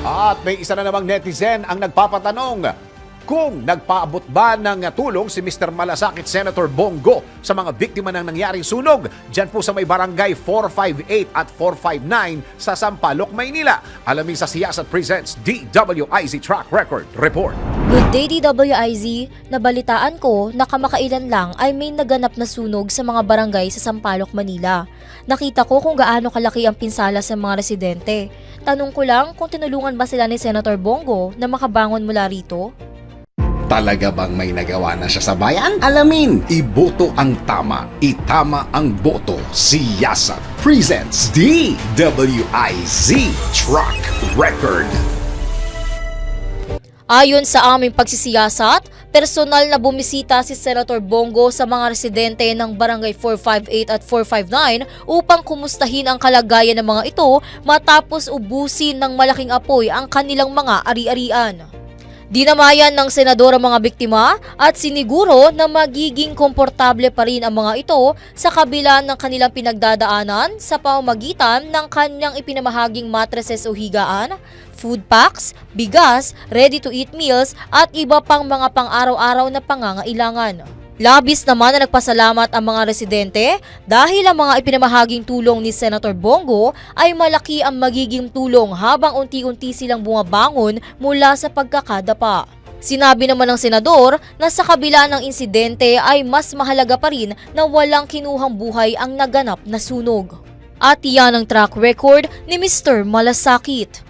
At may isa na namang netizen ang nagpapatanong kung nagpaabot ba ng tulong si Mr. Malasakit Senator Bongo sa mga biktima ng nangyaring sunog dyan po sa may barangay 458 at 459 sa Sampaloc, Maynila. Alamin sa Siyasat Presents DWIZ Track Record Report. Good day DWIZ, nabalitaan ko na kamakailan lang ay may naganap na sunog sa mga barangay sa Sampaloc, Manila. Nakita ko kung gaano kalaki ang pinsala sa mga residente. Tanong ko lang kung tinulungan ba sila ni Senator Bongo na makabangon mula rito? Talaga bang may nagawa na siya sa bayan? Alamin, iboto ang tama, itama ang boto. Siyasa presents DWIZ Truck Record. Ayon sa aming pagsisiyasat, personal na bumisita si Senator Bongo sa mga residente ng Barangay 458 at 459 upang kumustahin ang kalagayan ng mga ito matapos ubusin ng malaking apoy ang kanilang mga ari-arian. Dinamayan ng senador ang mga biktima at siniguro na magiging komportable pa rin ang mga ito sa kabila ng kanilang pinagdadaanan sa pamamagitan ng kanyang ipinamahaging mattresses o higaan, food packs, bigas, ready-to-eat meals at iba pang mga pang-araw-araw na pangangailangan. Labis naman na nagpasalamat ang mga residente dahil ang mga ipinamahaging tulong ni Senator Bongo ay malaki ang magiging tulong habang unti-unti silang bumabangon mula sa pagkakadapa. Sinabi naman ng senador na sa kabila ng insidente ay mas mahalaga pa rin na walang kinuhang buhay ang naganap na sunog. At iyan ang track record ni Mr. Malasakit.